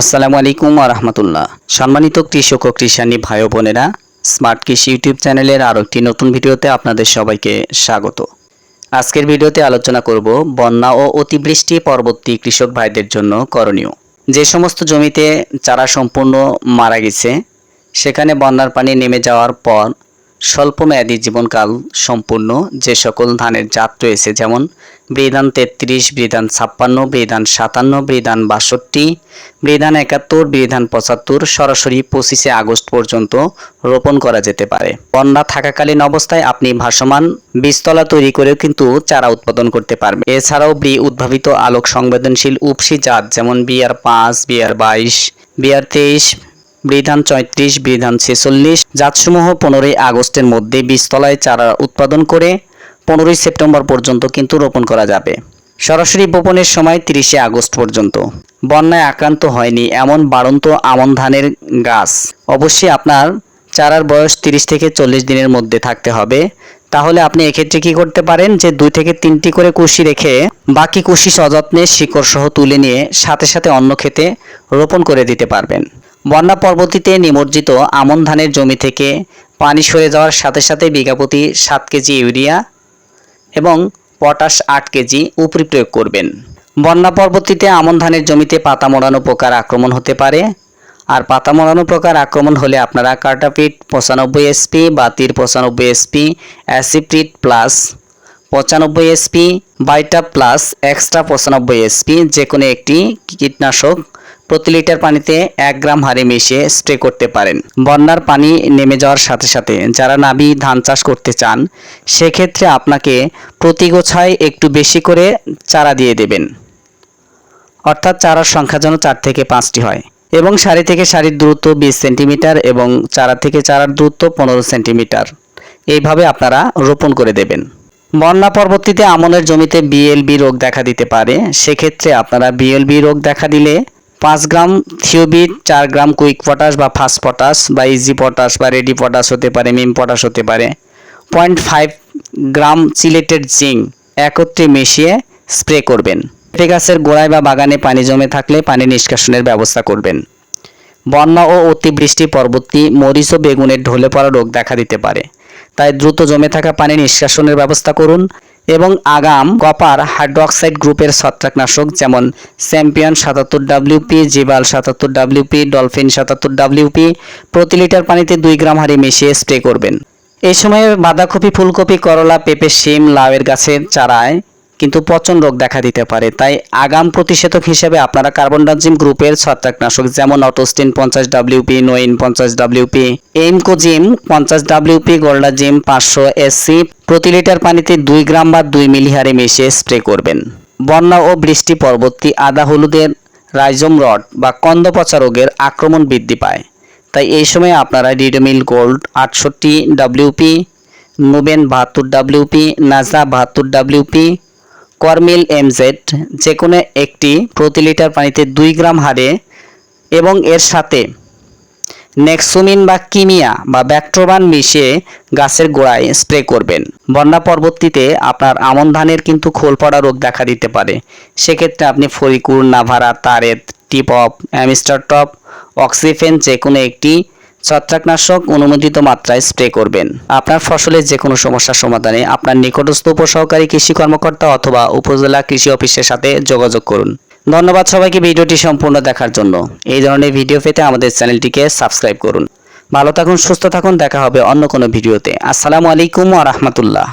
আসসালামু আলাইকুম রহমতুল্লাহ। সম্মানিত কৃষক ও কৃষানী ভাই বোনেরা স্মার্ট কৃষি ইউটিউব চ্যানেলের আরও একটি নতুন ভিডিওতে আপনাদের সবাইকে স্বাগত। আজকের ভিডিওতে আলোচনা করব বন্যা ও অতিবৃষ্টি পরবর্তী কৃষক ভাইদের জন্য করণীয়। যে সমস্ত জমিতে চারা সম্পূর্ণ মারা গেছে, সেখানে বন্যার পানি নেমে যাওয়ার পর স্বল্পমেয়াদী জীবনকাল সম্পূর্ণ যে সকল ধানের জাত রয়েছে, যেমন বৃধান তেত্রিশ, বৃধান ছাপ্পান্ন, বৃধান সাতান্ন, বৃধান বাষট্টি, বৃধান একাত্তর, বৃধান পঁচাত্তর, সরাসরি পঁচিশে আগস্ট পর্যন্ত রোপণ করা যেতে পারে। বন্যা থাকাকালীন অবস্থায় আপনি ভাসমান বীজতলা তৈরি করেও কিন্তু চারা উৎপাদন করতে পারবেন। এছাড়াও বি উদ্ভাবিত আলোক সংবেদনশীল উপসি জাত, যেমন বিআর পাঁচ বিআর বাইশ বিআর তেইশ বিধান চৈত্রিশ বিধান ছেচল্লিশ, জাতসমূহ পনেরোই আগস্টের মধ্যে বীজতলায় চারা উৎপাদন করে পনেরোই সেপ্টেম্বর পর্যন্ত কিন্তু রোপণ করা যাবে। সরাসরি বপনের সময় তিরিশে আগস্ট পর্যন্ত। বন্যায় আক্রান্ত হয়নি এমন বাড়ন্ত আমন ধানের গাছ। অবশ্যই আপনার চারার বয়স তিরিশ থেকে চল্লিশ দিনের মধ্যে থাকতে হবে। তাহলে আপনি এক্ষেত্রে কি করতে পারেন যে দুই থেকে তিনটি করে কুশি রেখে বাকি কুশি সযত্নে শিকড় সহ তুলে নিয়ে সাথে সাথে অন্য ক্ষেতে রোপণ করে দিতে পারবেন। বন্যা পরবর্তীতে নিমজ্জিত আমন ধানের জমি থেকে পানি সরে যাওয়ার সাথে সাথে বিঘা প্রতি সাত কেজি ইউরিয়া এবং পটাশ আট কেজি উপরি প্রয়োগ করবেন। বন্যা পরবর্তীতে আমন ধানের জমিতে পাতা মোড়ানো পোকার আক্রমণ হতে পারে। আর পাতা মোড়ানো পোকার আক্রমণ হলে আপনারা কার্টাপিট পঁচানব্বই এসপি বা তীর পঁচানব্বই এসপি অ্যাসিপ্রিট প্লাস পঁচানব্বই এসপি বাইটা প্লাস এক্সট্রা পঁচানব্বই এসপি যে কোনো একটি কীটনাশক প্রতি লিটার পানিতে এক গ্রাম হারে মিশিয়ে স্প্রে করতে পারেন। বন্যার পানি নেমে যাওয়ার সাথে সাথে যারা নাবি ধান চাষ করতে চান, সেক্ষেত্রে আপনাকে প্রতি গোছায় একটু বেশি করে চারা দিয়ে দেবেন। অর্থাৎ চারার সংখ্যা যেন চার থেকে পাঁচটি হয় এবং সারি থেকে সারির দূরত্ব বিশ সেন্টিমিটার এবং চারা থেকে চারার দূরত্ব পনেরো সেন্টিমিটার। এইভাবে আপনারা রোপণ করে দেবেন। বন্যা পরবর্তীতে আমনের জমিতে বিএলবি রোগ দেখা দিতে পারে। সেক্ষেত্রে আপনারা বিএলবি রোগ দেখা দিলে পাঁচ গ্রাম থিওবিট, চার গ্রাম কুইক পটাশ বা ফাস্ট পটাশ বা ইজি পটাশ বা রেডি পটাশ হতে পারে, মিম পটাশ হতে পারে। Point five gram chelated zinc একত্রে মিশিয়ে স্প্রে করবেন। পেঁপে গাছের গোড়ায় বা বাগানে পানি জমে থাকলে পানি নিষ্কাশনের ব্যবস্থা করবেন। বন্যা ও অতিবৃষ্টি পরবর্তী মরিচ ও বেগুনের ঢলে পড়া রোগ দেখা দিতে পারে। তাই দ্রুত জমে থাকা পানি নিষ্কাশনের ব্যবস্থা করুন। এবং আগাম কপার হাইড্রোক্সাইড গ্রুপের ছত্রাকনাশক যেমন চ্যাম্পিয়ন সাতাত্তর ডাব্লিউপি জিবাল সাতাত্তর ডাব্লিউপি ডলফিন সাতাত্তর ডাব্লিউপি প্রতি লিটার পানিতে দুই গ্রাম হারি মিশিয়ে স্প্রে করবেন। এই সময়ে বাঁধাকপি, ফুলকপি, করলা, পেঁপে, শিম, লাউয়ের গাছের চারায় কিন্তু পচন রোগ দেখা দিতে পারে। তাই আগাম প্রতিষেধক হিসেবে আপনারা কার্বন ডাইজিম গ্রুপের ছত্রাকনাশক যেমন অটোস্টিন পঞ্চাশ ডাব্লিউপি নোইন পঞ্চাশ ডাব্লিউপি এইমকোজিম পঞ্চাশ ডাব্লিউপি গোল্ডাজিম পাঁচশো এসসি প্রতি লিটার পানিতে দুই গ্রাম বা দুই মিলি হারে মিশিয়ে স্প্রে করবেন। বন্যা ও বৃষ্টি পরবর্তী আদা হলুদের রাইজোম রড বা কন্দপচা রোগের আক্রমণ বৃদ্ধি পায়। তাই এই সময় আপনারা রিডোমিল গোল্ড আটষট্টি ডাব্লিউপি নোবেন বাহাত্তর ডাব্লিউপি নাজা বাহাত্তর ডাব্লিউপি কর্মিল এমজেড যে কোনো একটি প্রতি লিটার পানিতে দুই গ্রাম হারে এবং এর সাথে নেক্সোমিন বা কিমিয়া বা ব্যাক্ট্রোবান মিশিয়ে গাছের গোড়ায় স্প্রে করবেন। বন্যা পরবর্তীতে আপনার আমন ধানের কিন্তু খোল পড়া রোগ দেখা দিতে পারে। সেক্ষেত্রে আপনি ফরিকুর নাভারা, তারেত টিপ অফ অ্যামিস্টার টপ, অক্সিফেন যে কোনো একটি ছত্রাকনাশক অনুমোদিত মাত্রায় স্প্রে করবেন। আপনার ফসলের যে কোনো সমস্যার সমাধানে আপনার নিকটস্থ উপসহকারী কৃষি কর্মকর্তা অথবা উপজেলা কৃষি অফিসের সাথে যোগাযোগ করুন। ধন্যবাদ সবাইকে ভিডিওটি সম্পূর্ণ দেখার জন্য। এই ধরনের ভিডিও পেতে আমাদের চ্যানেলটিকে সাবস্ক্রাইব করুন। ভালো থাকুন, সুস্থ থাকুন, দেখা হবে অন্য কোনো ভিডিওতে। আসসালামু আলাইকুম আ রাহমাতুল্লাহ।